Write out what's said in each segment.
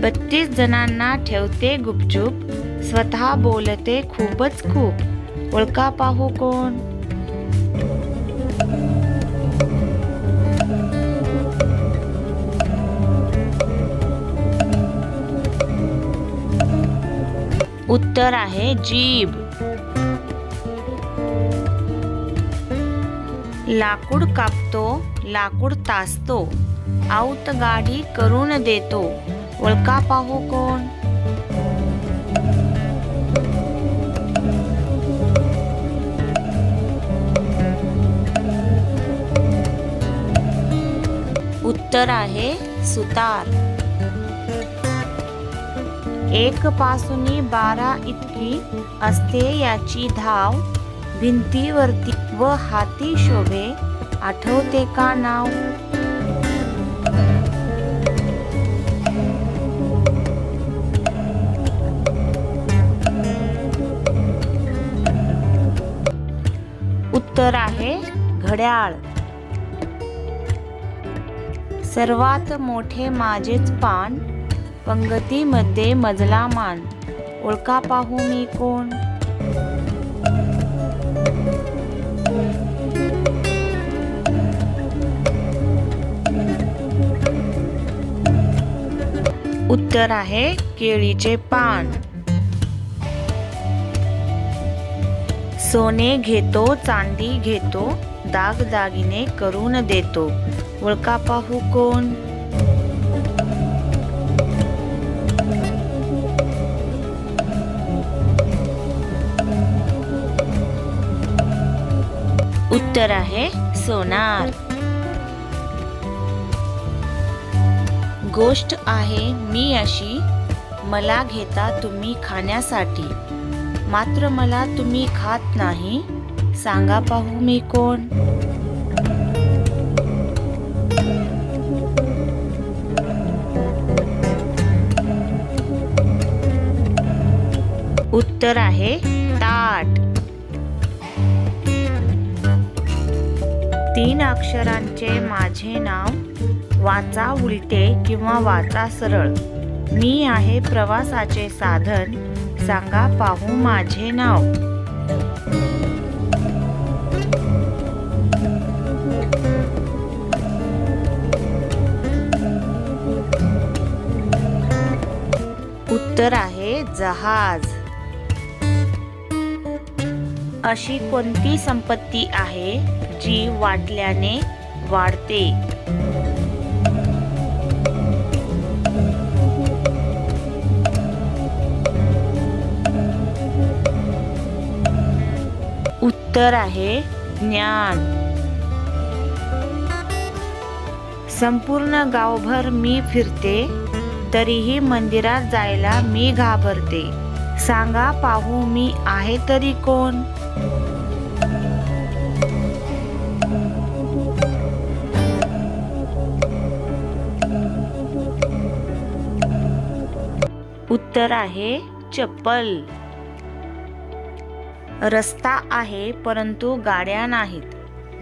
बत्तीस जणांना ठेवते गुपचूप. स्वतः बोलते खूपच खूप. ओळखा पाहू कोण? उत्तर आहे जीभ. लाकूड कापतो लाकूड तासतो. आऊत गाडी करून देतो. ओळखा पाहू कोण उत्तर आहे सुतार एक पासूनी बारा इतकी असते याची धाव भिंतीवरती व हाती शोभे आठवते का नाव उत्तर आहे घड्याळ. सर्वात मोठे माझेच पान पंगतीमध्ये मजला मान. ओळखा पाहू मी कोण? उत्तर आहे केळीचे पान. सोने घेतो चांदी घेतो दागदागिने करून देतो. ओळखा पाहू कोण? उत्तर आहे सोनार. गोष्ट आहे मी अशी मला घेता तुम्ही खाण्यासाठी. मात्र मला तुम्ही खात नाही. सांगा पाहू मी कोण. उत्तर आहे ताट. तीन अक्षरांचे माझे नाव वाचा उलटे किंवा वाचा सरळ. मी आहे प्रवासाचे साधन सांगा पाहू माझे नाव. उत्तर आहे जहाज. अशी कोणती संपत्ती आहे जी वाटल्याने वाढते? उत्तर आहे ज्ञान. संपूर्ण गावभर मी फिरते तरीही मंदिरात जायला मी घाबरते. सांगा पाहू मी आहे तरी कोण? उत्तर आहे चप्पल. रस्ता आहे परंतु गाड्या नाहीत.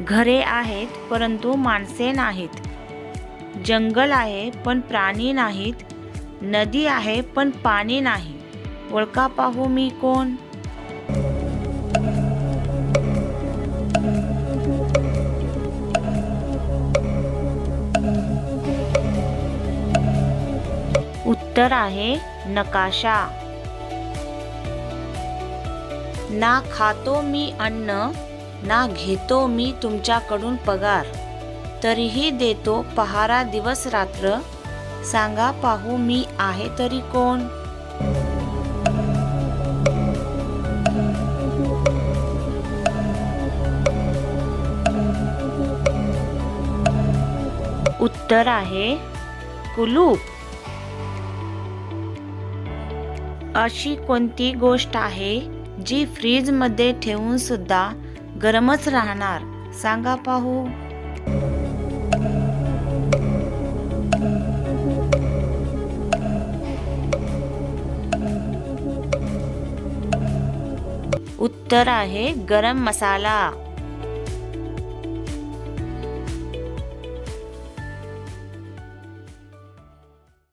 घरे आहेत परंतु माणसे नाहीत. जंगल आहे पण प्राणी नाहीत. नदी आहे पण पाणी नाही. ओळखा पाहू मी कोण? उत्तर आहे नकाशा. ना खातो मी अन्न ना घेतो मी तुमच्याकडून पगार. तरीही देतो पहारा दिवस रात्र. सांगा पाहू मी आहे तरी कोण? उत्तर आहे कुलूप अशी कोणती गोष्ट आहे? जी फ्रीजमध्ये ठेवून सुद्धा गरमच राहणार. सांगा पाहू. उत्तर आहे गरम मसाला.